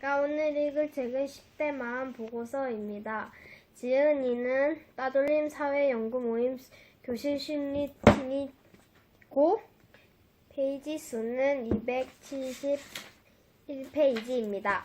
제가 오늘 읽을 책은 10대 마음 보고서입니다. 지은이는 따돌림 사회연구 모임 교실 심리팀이고 페이지 수는 271페이지입니다.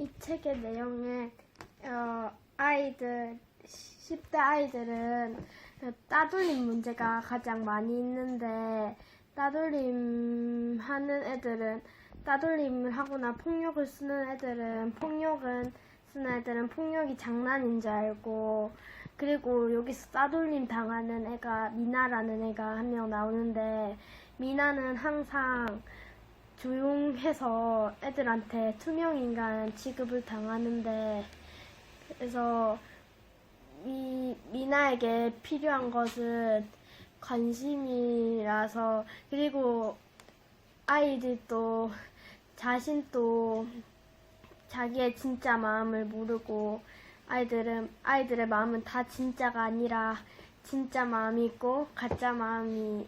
이 책의 내용은 어, 아이들 10대 아이들은 따돌림 문제가 가장 많이 있는데 따돌림 하는 애들은 따돌림을 하거나 폭력을 쓰는 애들은 폭력은 쓰는 애들은 폭력이 장난인 줄 알고 그리고 여기서 따돌림 당하는 애가 미나라는 애가 한 명 나오는데 미나는 항상 조용해서 애들한테 투명인간 취급을 당하는데 그래서 미, 미나에게 필요한 것은 관심이라서 그리고 아이들도 자신도 자기의 진짜 마음을 모르고 아이들은 아이들의 마음은 다 진짜가 아니라 진짜 마음이 있고 가짜 마음이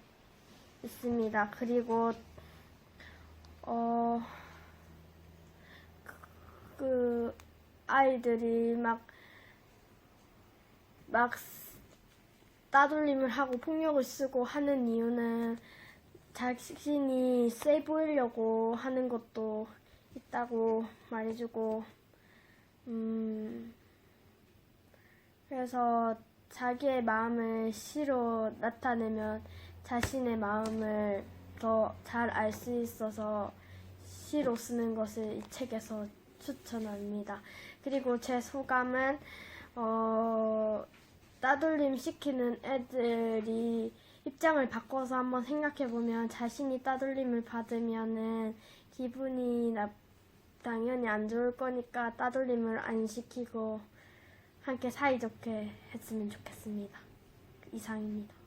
있습니다. 그리고 어, 그, 아이들이 막, 막, 따돌림을 하고 폭력을 쓰고 하는 이유는 자신이 세 보이려고 하는 것도 있다고 말해주고, 음, 그래서 자기의 마음을 시로 나타내면 자신의 마음을 더 잘 알 수 있어서 시로 쓰는 것을 이 책에서 추천합니다. 그리고 제 소감은 어, 따돌림 시키는 애들이 입장을 바꿔서 한번 생각해 보면 자신이 따돌림을 받으면은 기분이 나, 당연히 안 좋을 거니까 따돌림을 안 시키고 함께 사이좋게 했으면 좋겠습니다. 이상입니다.